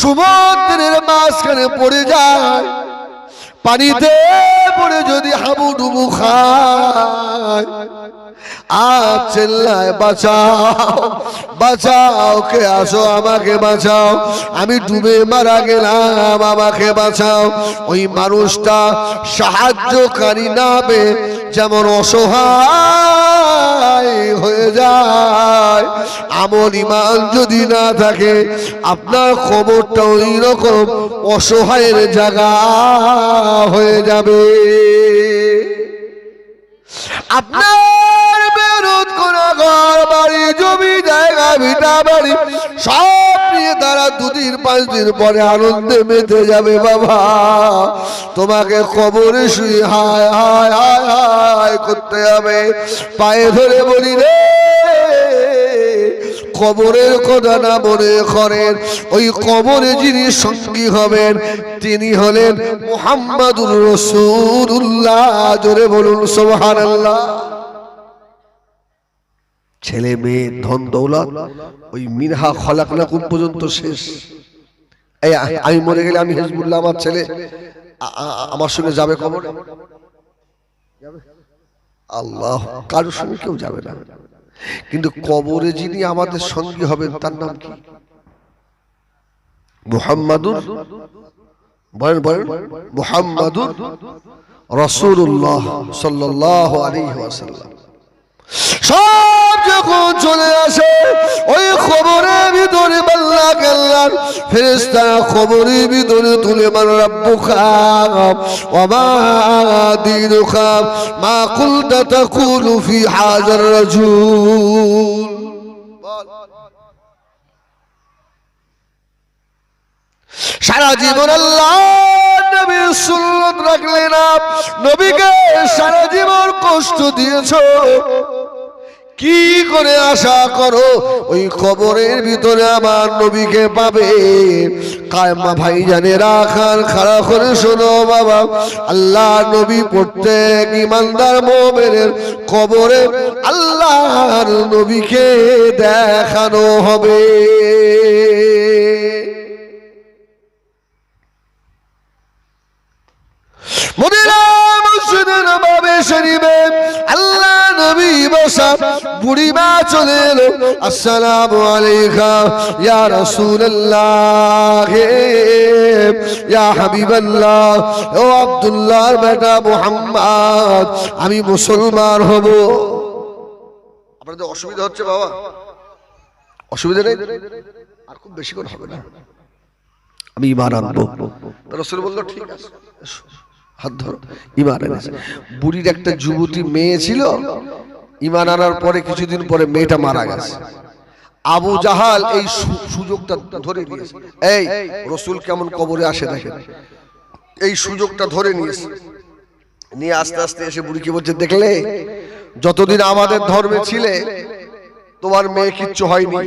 সমুদ্রের মাঝখানে পড়ে যায়। পানিতে পড়ে যদি হাবুডুবু খায়, আর বাঁচাও বাঁচাও, কে আসো আমাকে বাঁচাও। আমি ডুবে মারা গেলাম, আমাকে বাঁচাও। ওই মানুষটা সাহায্যকারী নামে যেমন অসহায় হয়ে যায়। আমল ইমান যদি না থাকে, আপনার খবরটা ওই রকম অসহায়ের জায়গা হয়ে যাবে। আপনার বেরোধ করা ঘর বাড়ি জমি জায়গা বাড়ি। তারা দুদিন, পাঁচ দিন পরে আনন্দে যাবে বাবা। তোমাকে খবরে শুয়ে হায় হায় হায় হায় করতে হবে। পায়ে ধরে বলি রে, কবরের কথা না মনে করেন। ওই কবরে যিনি সঙ্গী হবেন, তিনি হলেন মোহাম্মদুর রসুল্লাহ জোরে বলুন সোহান ছেলে মেয়ে, ধন দৌলত, ওই মিনহা খলাক নাকুম পর্যন্ত শেষ। আমি মরে গেলে আমি হেজবুল্লাহ আমার ছেলে আমার সঙ্গে যাবে কবরে? আল্লাহ, কারোর সঙ্গে কেউ যাবে না। কিন্তু কবরে যিনি আমাদের সঙ্গী হবেন, তার নাম কি? মুহাম্মাদুর? বলেন বলেন। মুহাম্মাদুর রসুল্লাহ সাল্লাহ আলাইহি ওয়াসাল্লাম। সব যখন চলে আসে, ওই খবরের ভিতরে পাল্লা কাল্লার ফেরেস্তা খবরের ভিতরে তুলে মান রব্বু খাম ওমা দিনু খাম মা কুলতা তাকুলু ফি হাজার রাজুল। সারা জীবন আল্লাহ নবীর সুন্নত রাখলে না, নবীকে সারা জীবন কষ্ট দিয়েছ। কি করে আশা করো? ওই কবরের ভিতরে আমার নবীকে পাবে। কায়মা ভাই জানে রাখার খাড়া করে শোনো বাবা। আল্লাহ নবী প্রত্যেক ইমানদার মোমেনের কবরে আল্লাহর নবীকে দেখানো হবে। মদিনা মসজিদের নবাবে শরীফে আল্লাহ নবী বসা বুড়িমা চলে এলো। আসসালামু ইয়া রাসূলুল্লাহ, ইয়া হাবিবাল্লাহ, ও আব্দুল্লাহর বেটা মুহাম্মদ, আমি মুসলমান হব। আপনাদের অসুবিধা হচ্ছে বাবা? অসুবিধা নেই? আর খুব বেশি করে হবে না। আমি ইমান আনব। রসুল বলল, ঠিক আছে হাত ধরো ইমান এনেছে। বুড়ির একটা যুবতী মেয়ে ছিল ইমান আনার পরে কিছুদিন পরে মেয়েটা মারা গেছে। আবু জাহাল এই সুযোগটা ধরে নিয়েছে। এই, রসুল কেমন কবরে আসে দেখেন। এই সুযোগটা ধরে নিয়েছে। নিয়ে আস্তে আস্তে এসে বুড়িকে বলছে, দেখলে, যতদিন আমাদের ধর্মে ছিলে, তোমার মেয়ে কিচ্ছু হয়নি।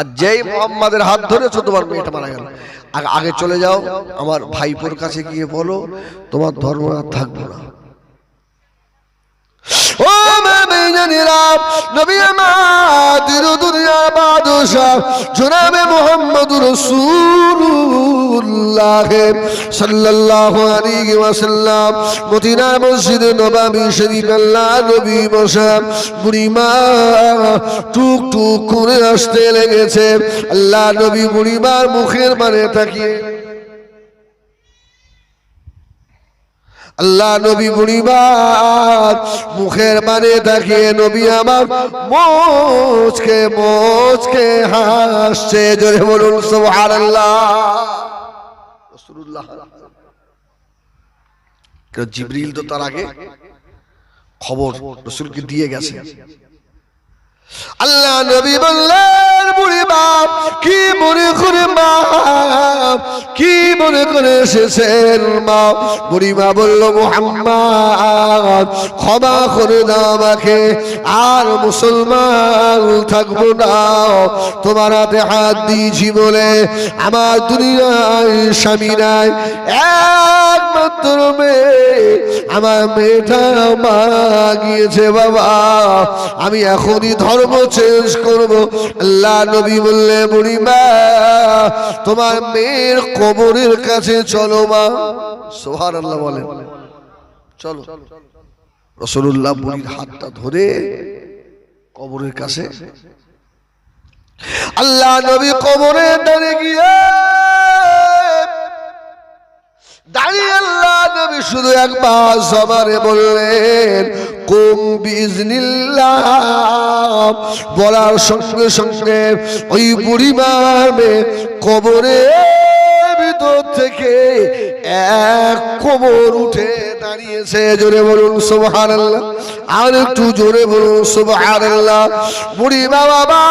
আর যেই মোহাম্মদের হাত ধরেছো, তোমার মেয়েটা মারা গেল। আগে- চলে যাও, আমার ভাইপোর কাছে গিয়ে বলো, তোমার ধর্ম আর থাকব না ও টুক টুক করে আসতে লেগেছে। আল্লাহ নবী বুড়িমার মুখের মানে তাকিয়ে আল্লাহ নবী বুড়িবার মুখের মানে তাকিয়ে নবী আমার মোচকে মোচকে হাসছে। জোরে বলুন কেন জিবরিল তো তার আগে? খবর রসুলকে দিয়ে গেছে। আল্লাহ নবী বললেন মনে করে এসেছেন মা। বুড়ি মা বলল, মোহাম্মদ, ক্ষমা করে দাও আমাকে। আর মুসলমান থাকব না। তোমার হাতে হাত দিয়েছি বলে আমার দুনিয়ায় স্বামী নাই। একমাত্র মেয়ে। আমার মেয়েটা মা গিয়েছে বাবা। আমি এখনই ধর্ম চেঞ্জ করব। আল্লাহ নবী বললে বুড়ি মা তোমার মেয়ের কবরের কাছে চলো মা। সোহার আল্লাহ বলেন। চলো। রসুল্লাহ বুড়ির হাতটা ধরে কবরের কাছে। আল্লাহ নবী কবরে দাঁড়িয়ে গিয়ে দাঁড়িয়ে আল্লাহ নবী শুধু একবার সবারে বললেন বলার সঙ্গে সঙ্গে ওই বুড়ি মারবে কবরে থেকে এক কবর উঠে দাঁড়িয়েছে, জোরে বলুন সুবহানাল্লাহ। আর একটু জোরে বলুন সুবহানাল্লাহ। বুড়ি বাবা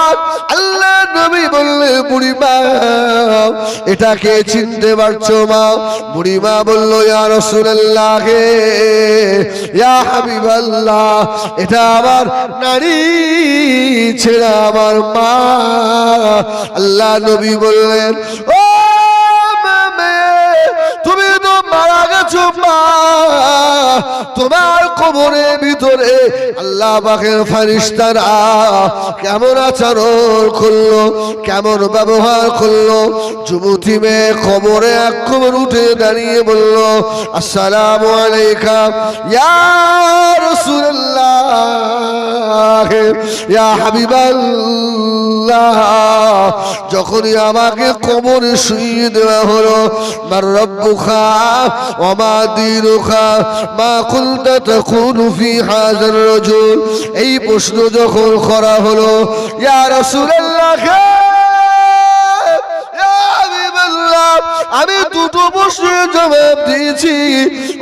আল্লাহ নবী বললে, বুড়ি মা, এটাকে চিনতে পারছ মা? বুড়ি মা বলল, ইয়া রাসূলুল্লাহ হে ইয়া হাবিবাল্লাহ, এটা আমার নারী ছেড়ে আমার মা। আল্লাহ নবী বললেন, ও তোমার ভিতরে ফারিস্তারা কেমন আচরণ করল, কেমন ব্যবহার করল? যুবতী মেয়ে কবরে এক কবর উঠে দাঁড়িয়ে বলল, আসসালামু আলাইকা, ইয়া হাবিবাল্লাহ। যখনই আমাকে কবরে শুয়ে দেওয়া হলো রব্বুখা ওমা دينك মা কুনতা তাকুনু ফি هذا الرجل এই প্রশ্ন যখন করা হলো, ইয়া রাসূলুল্লাহ আমি দুটো প্রশ্নের জবাব দিয়েছি।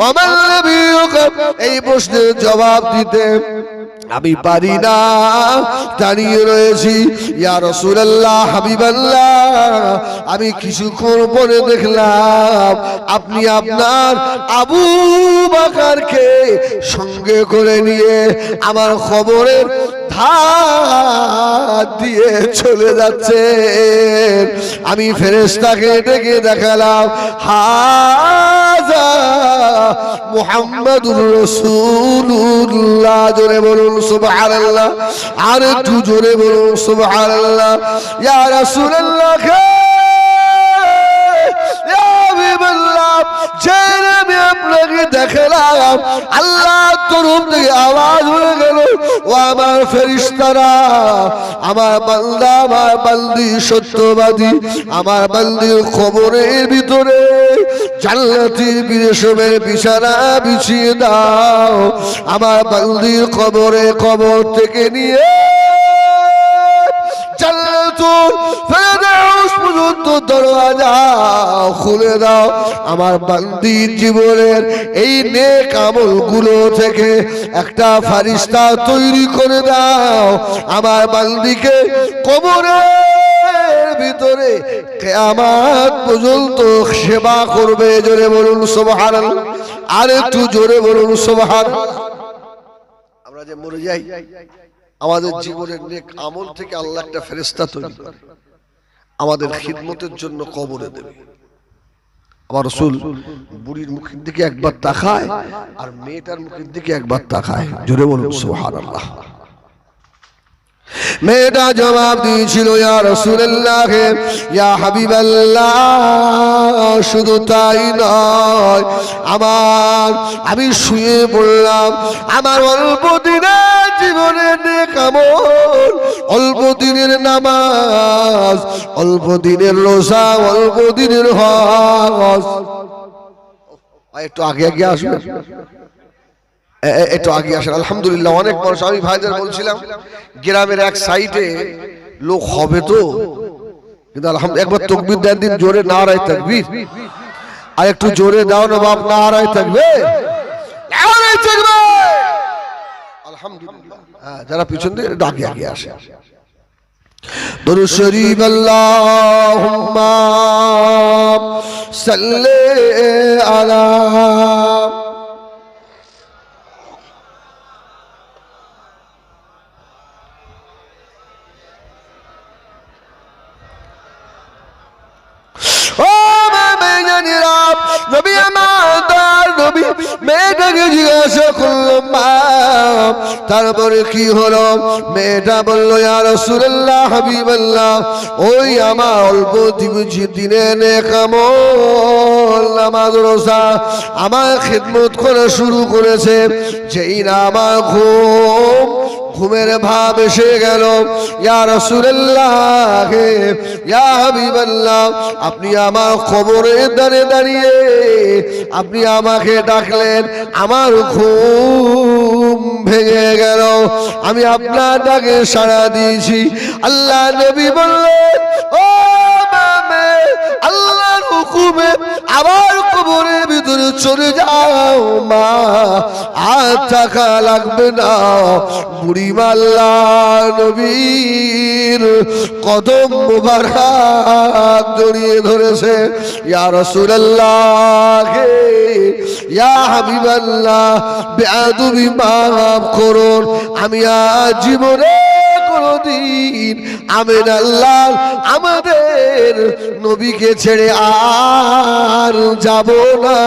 আমার এই প্রশ্নের জবাব দিতে আমি পারি না। দাঁড়িয়ে রয়েছি। ইয়া রসুলাল্লাহ, হাবিবাল্লাহ, আমি কিছুক্ষণ পরে দেখলাম আপনি আপনার আবু বাকারকে সঙ্গে করে নিয়ে আমার খবরের ধার দিয়ে চলে যাচ্ছে আমি ফেরেস্তাকে ডেকে দেখালাম হাজা মুহাম্মাদুর জোরে বলুন সুবহানাল্লাহ। আর একটু জোরে বলুন সুবহানাল্লাহ। ইয়া রাসূলুল্লাহ আপনাকে আল্লাহ তরফ থেকে আওয়াজ হয়ে গেল, ও আমার ফেরিস্তারা আমার বান্দা, আমার বান্দি সত্যবাদী, আমার বান্দির খবরের ভিতরে বিছানা বিছিয়ে দাও, আমার বান্দির কবরে কবর থেকে নিয়ে জান্নাতুল পর্যন্ত দরওয়াজা, খুলে দাও। আমার বান্দির জীবনের এই নেক আমলগুলো থেকে একটা ফারিস্তা তৈরি করে দাও। আমার বান্দিকে কবরের ভিতরে কেয়ামাত পর্যন্ত সেবা করবে। জোরে বলুন, সুবহানাল্লাহ। আর একটু জোরে বলুন, সুবহানাল্লাহ। আমরা যে মরে যাই, আমাদের জীবনের নেক আমল থেকে আল্লাহ একটা ফেরেস্তা তৈরি করে। আমাদের খিদমতের জন্য কবরে দেবে। আমার রসুল বুড়ির মুখের দিকে একবার তাকায় আর মেয়েটার মুখের দিকে একবার তাকায়। জোরে বলুন সোহার আল্লাহ মেয়েটা জবাব দিয়েছিল ইয়া রসুল্লাহ ইয়া হাবিবাল্লাহ শুধু তাই নয় আমার আমি শুয়ে পড়লাম আমার অল্প দিনের জীবনে নেক আমল, অল্প দিনের নামাজ, অল্প দিনের রোজা, অল্প দিনের হজ। একটু আগে আগে এ- একটু আগে আসেন। আলহামদুলিল্লাহ, অনেক মানুষ, আমি ভাইদের বলছিলাম, গ্রামের এক সাইডে লোক হবে তো। কিন্তু একবার তকবির দেন দিন, জোরে না রায় থাকবির আর একটু জোরে দাও না বাপ না রায় থাকবে আলহামদুলিল্লাহ। যারা পিছন দিয়ে ডাকে আগে আসে। দরুদ শরীফ আল্লাহুম্মা সাল্লি আলা কি হলো? মেয়েটা বলল, ইয়া রাসূলুল্লাহ, হাবিবাল্লাহ, ওই আমার অল্প দিনে নেকামল নামাজ, রোজা আমার খেদমত করা শুরু করেছে। যেই না আমার ঘুম ঘুমের ভাব এসে গেল। ইয়া রাসূলুল্লাহ, ইয়া আপনি আমার খবরে দাঁড়িয়ে দাঁড়িয়ে, আপনি আমাকে ডাকলেন, আমার ঘুম ভেঙে গেল। আমি আপনার ডাকে সাড়া দিয়েছি। আল্লাহ নবী বললেন, ও আল্লাহর হুকুমে আবার কবরের ভিতরে চলে যাও মা। আর টাকা লাগবে না। বুড়ি মাল্লা নবীর কদম মুবারক জড়িয়ে ধরেছে। ইয়া রাসূলুল্লাহ ইয়া হাবিবাল্লাহ বেয়াদবি মাফ করুন। আমি আজ জীবনে কোনদিন আমের আল্লাহ আমাদের নবীকে ছেড়ে আর যাব না।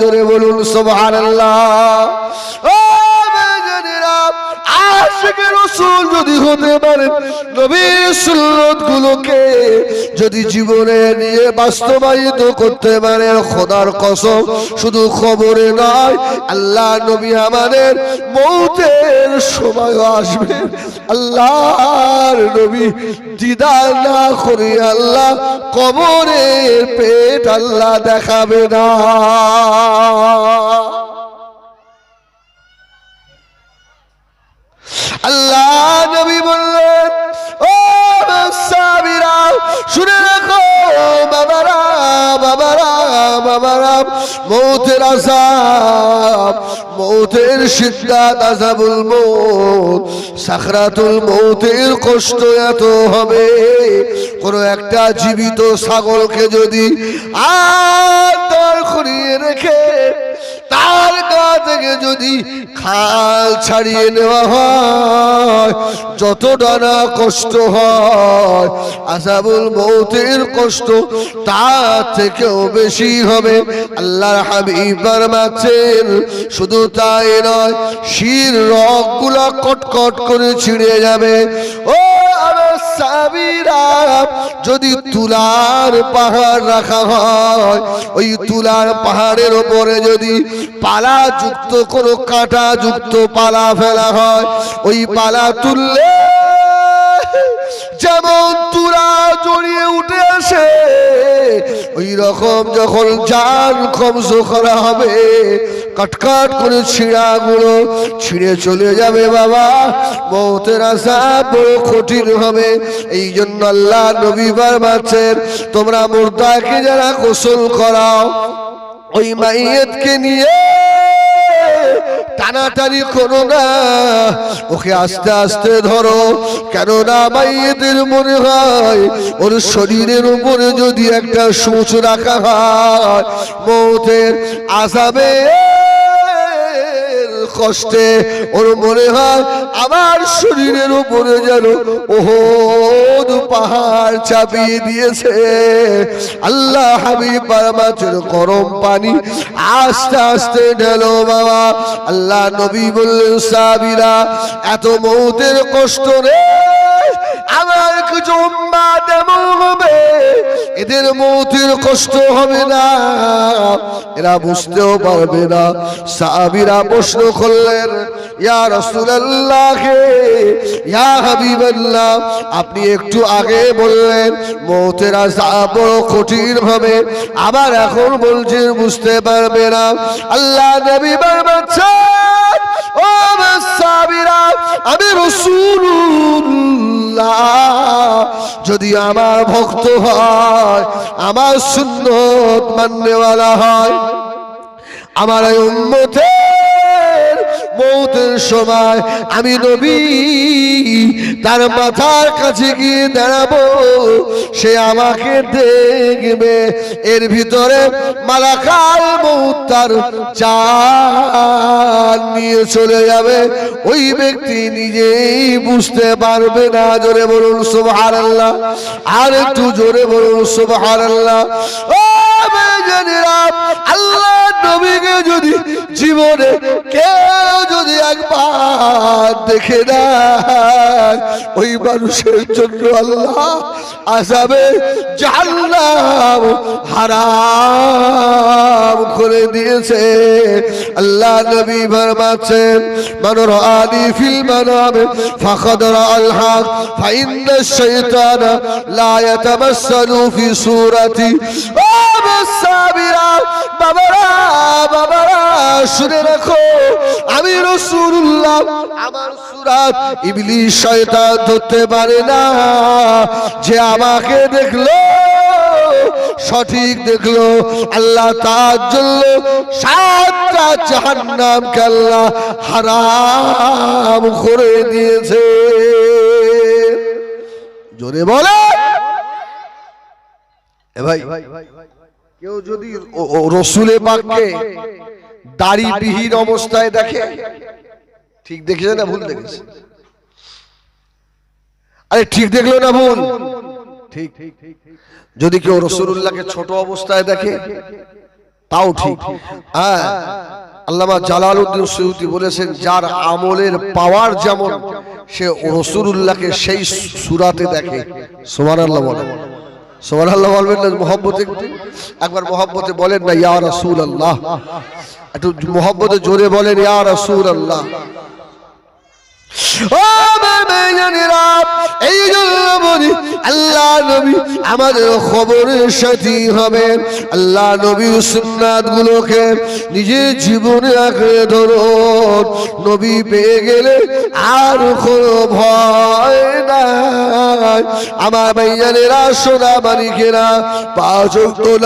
জোরে বলুন সোভার বেজনেরা আশিকের রাসূল যদি হতে পারেন নবীর সুন্নাত গুলোকে যদি জীবনে নিয়ে বাস্তবায়িত করতে পারে, খোদার কসম, শুধু খবরে নয়, আল্লাহ নবী আমাদের মৌতের সময় আসবে। আল্লাহর নবী দিদার না করে আল্লাহ কবরের পেট আল্লাহ দেখাবে না। আল্লাহ নবী বললেন, ও সাবিরা শুনে রাখো, বাবারা বাবারা বাবারা, মৌতের আসাব মৌতের সিদ্ধাত আজাবুল মৌত, সাখরাতুল মৌতের কষ্ট এত হবে। কোন একটা জীবিত ছাগলকে যদি আর দাঁড় করিয়ে রেখে তার গা থেকে যদি খাল ছাড়িয়ে নেওয়া হয়, যতটা না কষ্ট হয় আসাবুল মৌতের কষ্ট তার থেকেও বেশি হবে। আল্লাহর হাবিব ফরমাচ্ছেন, শুধু তাই নয়, শির রগগুলা কটকট করে ছিঁড়ে যাবে। ও যদি তুলার পাহাড় রাখা হয়, ওই তুলার পাহাড়ের ওপরে যদি পালা যুক্ত কোনো কাটা যুক্ত পালা ফেলা হয়, ওই পালা তুললে যেমন তুলা জড়িয়ে উঠে আসে, ওই রকম যখন জান কবজ করা হবে, কাটকাট করে ছিঁড়া গুলো ছিঁড়ে চলে যাবে বাবা। মৌতের আশা বড় কঠিন হবে। এই জন্য আল্লাহ নবীবার মাছের তোমরা মুর্দাকে যারা গোসল করাও, ওই মাইয়েতকে নিয়ে টানাটানি করো না। ওকে আস্তে আস্তে ধরো। কেননা মাইয়েদের মনে হয়, ওর শরীরের উপরে যদি একটা সূচ রাখা হয়, মৌতের আসাবে কষ্টে, ওর মনে হয় আমার শরীরের উপরে যেন ওহদ পাহাড় চাপিয়ে দিয়েছে। আল্লাহ হাবিব মাছের গরম পানি আস্তে আস্তে ঢেলো বাবা। আল্লাহ নবী বললেন সাবিরা এত মৌতের কষ্ট রে, আমার কিছু হবে এদের মৌতের কষ্ট হবে না। এরা বুঝতেও পারবে না। সাহাবীরা প্রশ্ন করলেন, ইয়া ইয়া আপনি একটু আগে বললেন, মৌতের বড় কঠিন হবে আবার এখন বলছেন বুঝতে পারবে না। আল্লাহ ও সাবিরা আমি রসুল্লাহ যদি আমার ভক্ত হয় আমার সুন্নত মান্যওয়ালা হয়। আমার উম্মতের মৌতের সময় আমি নবী, তার মাথার কাছে গিয়ে দাঁড়াবো, সে আমাকে দেখবে। এর ভিতরে মালাকাল মৌত তার চান নিয়ে চলে যাবে। ওই ব্যক্তি নিজেই বুঝতে পারবে না, জোরে বলুন আল্লাহ আর একটু জোরে বলুন ও বেজানেরা আল্লাহ নবীকে যদি জীবনে কেউ যদি একবার দেখে দেয় ওই মানুষের জন্য আল্লাহ আসাবে জাহান্নাম হারাম করে দিয়েছে। আল্লাহ নবী ফরমাচ্ছেন মান রাআনি ফিল মানামে ফাকাদ রাআল হক ফাইন্না আশ-শাইতান লা ইয়াতামাসসালু ফি সূরাতি। ও বাবারা বাবারা, শুনে রাখো, আমি সঠিক দেখল, আল্লাহ তার জন্য সাতটা জাহান্নামকে আল্লাহ হারাম করে দিয়েছে। জোরে বলে। এ ভাই, কেউ যদি রসুলে পাককে দাড়ি বিহীন অবস্থায় দেখে। ঠিক দেখেছে না ভুল দেখেছে আরে ঠিক দেখল না ভুল? ঠিক। যদি কেউ রসুল্লাহকে ছোট অবস্থায় দেখে, তাও ঠিক। হ্যাঁ আল্লামা জালালউদ্দিন সৈয়দি বলেছেন, যার আমলের পাওয়ার যেমন, সে রসুল্লাহকে সেই সুরাতে দেখে। সোমান আল্লাহ বলেন। সোমান আল্লাহ বলবেন না মোহাম্মতে একবার মোহাম্মতে বলেন না, ইয়া রসুল আল্লাহ একটু মোহাম্মতে জোরে বলেন ইয়া রাসূলুল্লাহ। ও বেবেজানেরা, এই জন্য বলি আল্লাহ নবী আমাদের খবরের সাথী হবেন আল্লাহ নবী সুন্নাত গুলোকে নিজের জীবনে আঁকড়ে ধরুন নবী পেয়ে গেলে আর কোনো ভয় নাই। আমার ভাইয়ানেরা সোনা মানিকেরা পাঁচ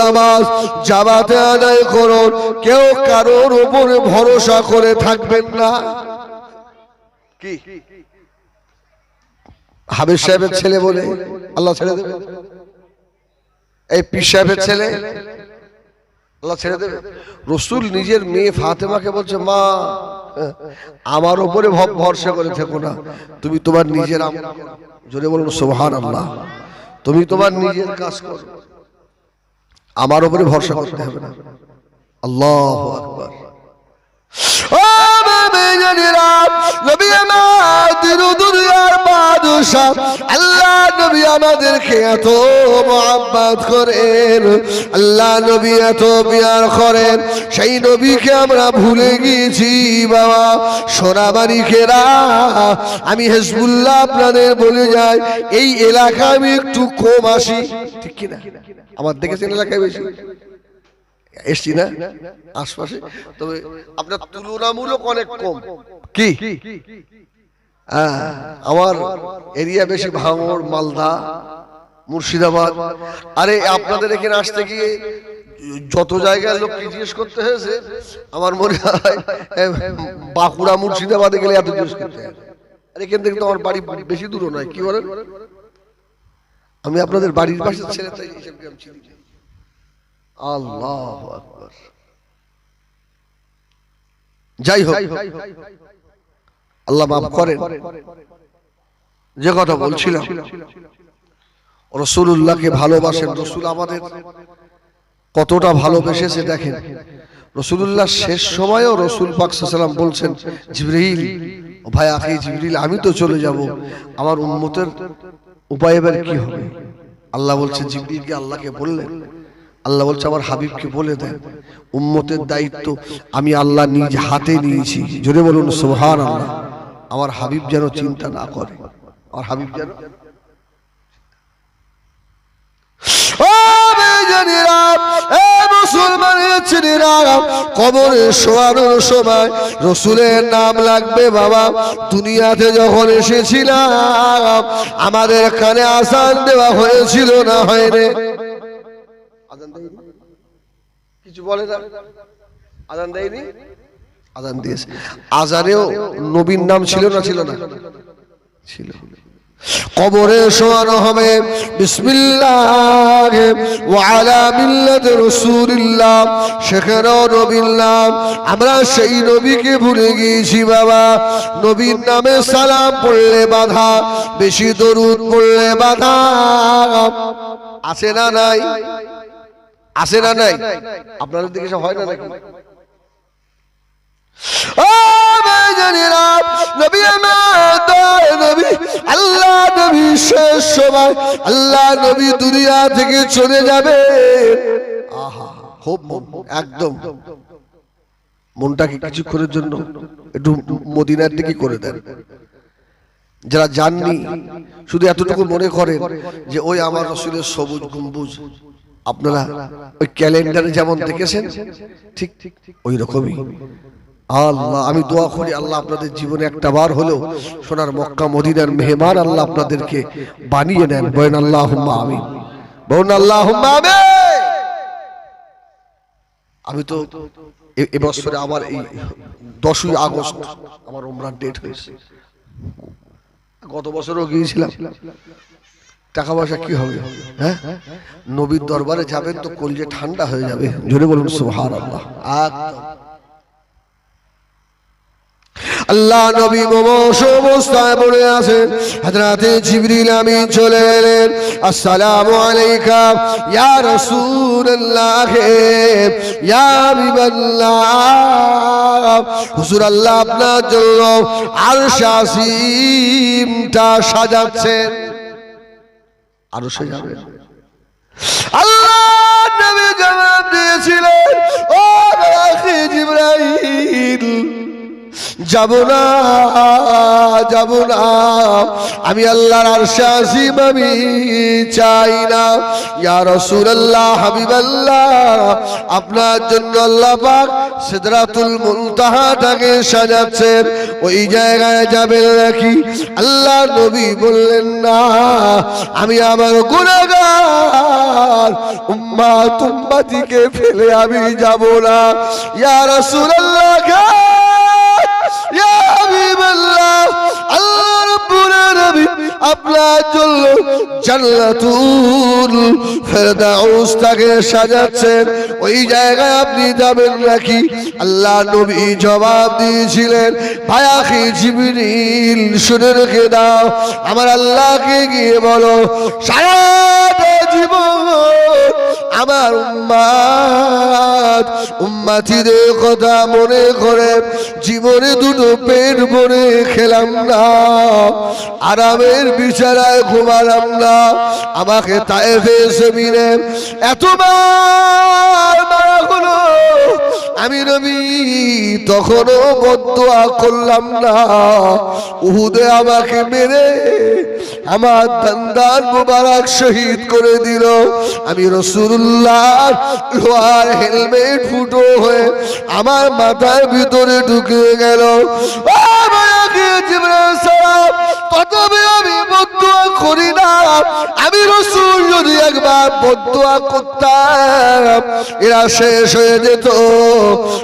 নামাজ জামাতে আদায় করুন। কেউ কারোর উপরে ভরসা করে থাকবেন না। কি? হাবিব সাহেবের ছেলে বলে আল্লাহ ছেড়ে দেবে? এই পীর সাহেবের ছেলে? আল্লাহ ছেড়ে দেবে? রসুল নিজের মেয়ে ফাতেমাকে বলছে মা আমার ওপরে ভরসা করে থেকো না। তুমি তোমার নিজের জোরে বলুন সোহান আল্লাহ তুমি তোমার নিজের কাজ করো। আমার ওপরে ভরসা করতে হবে না। আল্লাহ আকবার। আল্লাহ নবী এত বিয়ার করেন। সেই নবীকে আমরা ভুলে গিয়েছি, বাবা। সোনাবাড়িকেরা আমি হেজবুল্লাহ আপনাদের বলে যাই, এই এলাকা আমি একটু কম আসি। ঠিক কিনা? আমার দেখেছেন এলাকায় বেশি। এসছি না? আশপাশে? তবে আপনার তুলনামূলক অনেক কম। কি? আমার এরিয়া বেশি ভাঙড়, মালদা, মুর্শিদাবাদ। আরে, আপনাদের এখানে আসতে গিয়ে যত জায়গায় লোককে জিজ্ঞেস করতে হয়েছে, আমার মনে হয় বাঁকুড়া, মুর্শিদাবাদে গেলে এত জিজ্ঞেস করতে হয়। আর এখান থেকে তো আমার বাড়ি বেশি দূরও নয়, কি বলেন? আমি আপনাদের বাড়ির পাশে ছেলে, তাই হিসেবে। আল্লাহ আকবার। যাই হোক, আল্লাহ মাফ করেন। যে কথা বলছিলাম রসুল্লাহকে ভালোবাসেন, রসুল আমাদের কতটা ভালোবেসেছে দেখেন। রসুল্লাহ শেষ সময়ও রসুল পাকসাল্লাম বলছেন, জিবরিল ভাই আখি জিবরিল, আমি তো চলে যাব। আমার উন্মতের উপায় এবার কি হবে? আল্লাহ বলছে, জিবরিলকে আল্লাহকে বললেন আল্লাহ বলছে, আমার হাবিবকে বলে দেন, উম্মতের দায়িত্ব আমি আল্লাহ নিজ হাতে নিয়েছি। জোরে বলুন সোহান আল্লাহ আমার হাবিব যেন চিন্তা না করে। আমার হাবিব যেন কবরে সময় রসুলের নাম লাগবে, বাবা, দুনিয়াতে যখন এসেছিলাম, আমাদের কানে আসান দেওয়া হয়েছিল না হয় রে? কিছু বলে না? আজান দেয়নি? আজান দিয়েছে। আজানেও নাম ছিল না ছিল না? ছিল। কবরে শোয়ানো হবে। আমরা সেই নবীকে ভুলে গিয়েছি, বাবা। নবীর নামে সালাম পড়লে বাধা, বেশি দরুদ পড়লে বাধা। আছে না নাই? আছে না নাই? আপনাদের দিকে সব হয় না নাকি? ও ভাইজানেরা, নবী আমার দয়ার নবী, আল্লাহ নবী শেষ সময় আল্লাহ নবী দুনিয়া থেকে চলে যাবে। আহা খুব একদম। মনটাকে কিছুক্ষণের জন্য একটু মদিনার দিকে করে দেন। যারা জাননি শুধু এতটুকু মনে করেন যে ওই আমার রসুলের সবুজ গম্বুজ। আপনারা ওই ক্যালেন্ডারে যেমন দেখেছেন, ঠিক ঠিক ওই রকমই। আল্লাহ, আমি দোয়া করি আল্লাহ আপনাদের জীবনে একটা বার হলেও সোনার মক্কা, মদিনার মেহমান আল্লাহ আপনাদেরকে বানিয়ে নেন বলেন আল্লাহ আমি বলুন আল্লাহ আমি আমি তো এবছরে আমার এই দশই আগস্ট আমার ওমরার ডেট হয়েছে। গত বছরও গিয়েছিলাম। টাকা পয়সা কি হবে? হ্যাঁ? নবীর দরবারে যাবেন তো কলজে ঠান্ডা হয়ে যাবে। জোরে বলুন সুবহান আল্লাহ আল্লাহ নবী মোমস অবস্থায় পড়ে আছেন হাজরাতে জিবরিল আমিন চলে এলেন আসসালামু আলাইকা, ইয়া রাসূলুল্লাহ, ইয়া হাবিবাল্লাহ। হুজুর আল্লাহ আপনার জন্য আরশ আসিমটা সাজাচ্ছেন। আরও সাজাবেন আল্লাহ নবী জবাব দিয়েছিলেন ও রাখি যাব না যাব না। আমি আল্লাহর আরশে আসিম আমি চাই না। ইয়া রাসূলুল্লাহ হাবিবাল্লাহ আপনার জন্য আল্লাহ পাক সিদরাতুল মুনতাহাটাকে সাজাচ্ছেন। ওই জায়গায় যাবেন নাকি আল্লাহ নবী বললেন, না, আমি আমার গুণাগার উম্মা উম্মতিকে ফেলে আমি যাব না। ইয়ার সুরাল্লাহ আল্লাহ তাকে সাজাচ্ছেন ওই জায়গায় আপনি যাবেন নাকি? আল্লাহ নবী জবাব দিয়েছিলেন ভায়াখি জিবরিল, শুনে দাও। আমার আল্লাহকে গিয়ে বলো, সারাটা জীবন আমার উম্মাদ। উম্মাতিদের কথা মনে করে, জীবনে দুটো পেট ভরে খেলাম না। আরামের বিছানায় ঘুমালাম না। আমাকে তায়েফে জমিনে এতবার হলো। আমি নবী, তখনও বদুয়া করলাম না। উহুদে আমাকে মেরে আমার দান্দার মুবারক শহীদ করে দিল। আমি রসুল্লাহ লোহার হেলমেট ফুটো হয়ে আমার মাথার ভিতরে ঢুকে গেল। জিবরাইল আমি বদুয়া আমি রসুল একবার বদুয়া করতাম। এরা শেষ হয়ে যেত।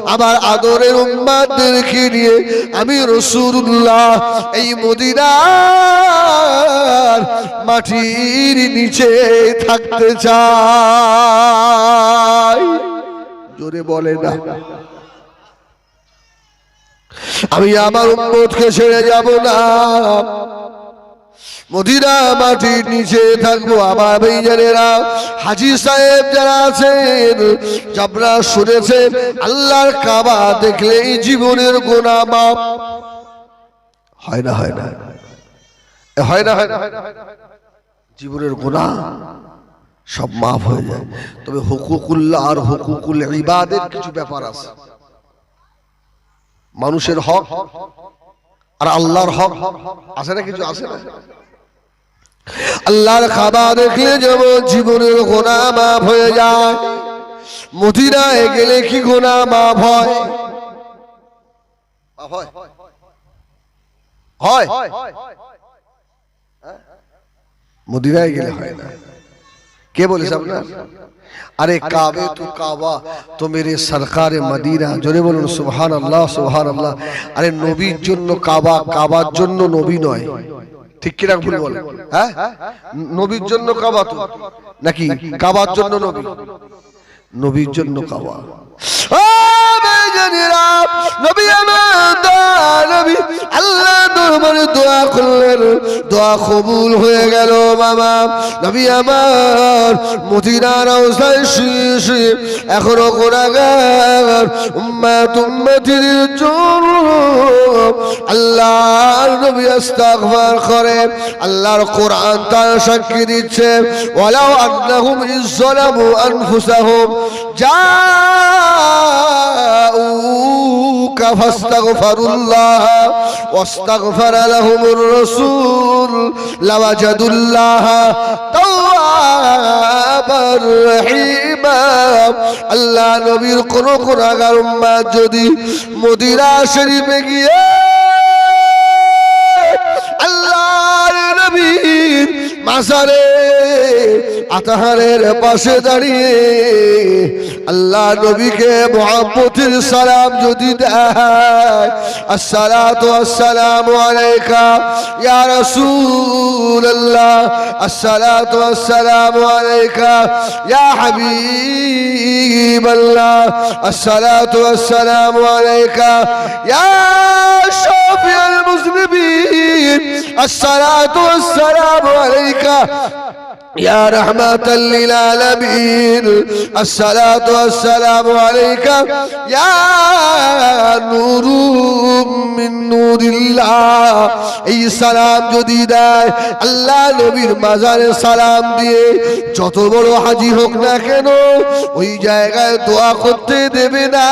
আমার আদরের উম্মাদেরকে নিয়ে আমি রসুল্লাহ এই মদিনার মাটির নিচে থাকতে চাই। জোরে বলে না। আমি আমার উম্মতকে ছেড়ে যাব না। মদিনা মাটির নিচে থাকব আমার ভাইজানেরা হাজি সাহেব যারা আছেন আপনারা শুনেছেন, আল্লাহর কাবা দেখলেই জীবনের গোনা মাপ। হয় না হয় না। হয় না হয় না। জীবনের গোনা সব মাফ হয়ে যায়। তবে হুকুকুল্লাহ আর হুকুকুল ইবাদের কিছু ব্যাপার আছে। মানুষের হক আর আল্লাহর হক আছে না কিছু? আছে না? আল্লাহর খাবার দেখলে যেমন জীবনের গোনা মাফ হয়ে যায়। মদিনায় গেলে কি গোনা মাফ হয়? হয়? মদিনায় গেলে হয় না। কে বলেছে আপনার? আরে কাবে তু কাবা, তো মেরে সরকার মদিনা। জোরে বলুন সুহান আল্লাহ সুহান আল্লাহ আরে নবীর জন্য কাবা, কাবার জন্য নবী নয়। ঠিক কিনা ভুল বলে। হ্যাঁ? নবীর জন্য কাবা তো নাকি? কাবার জন্য নবী। নবীর জন্য নবী দোয়া নবী আল্লাহ দরবারে দোয়া করলেন। দোয়া কবুল হয়ে গেল বাবা। নবী আমার মদিনার অবস্থায় শুয়ে শুয়ে এখনও জন্য আল্লাহর নবী করেন আল্লাহর কোরআন তার সাক্ষী দিচ্ছে। ওয়ালাউ আন্নাহুম ইজ্জালামু আনফুসাহুম। جاءوك فاستغفروا الله واستغفر لهم الرسول لوجدوا الله توابا رحيما আল্লাহ নবীর কোন কোন আগার উম্মাদ যদি মদিনা শরীফে গিয়ে আল্লাহর নবীর মাজারে, আতাহারের পাশে দাঁড়িয়ে আল্লাহ নবীকে মহাপতির সালাম যদি দেয়, আসসালাত আসসালাম আলাইকা, ইয়া রাসূলুল্লাহ, আসসালাত আসসালাম আলাইকা, ইয়া হাবিবাল্লাহ, আসসালাত আসসালাম আলাইকা, ইয়া শাফিউল মুসলিমিন তো আসসালাম আলাইকা। عليك يا رحمة للعالمين الصلاة والسلام عليك يا نور من نور الله এই সালাম যদি দেয় আল্লাহ নবীর মাজারে সালাম দিয়ে যত বড় হাজি হোক না কেন ওই জায়গায় দোয়া করতে দেবে না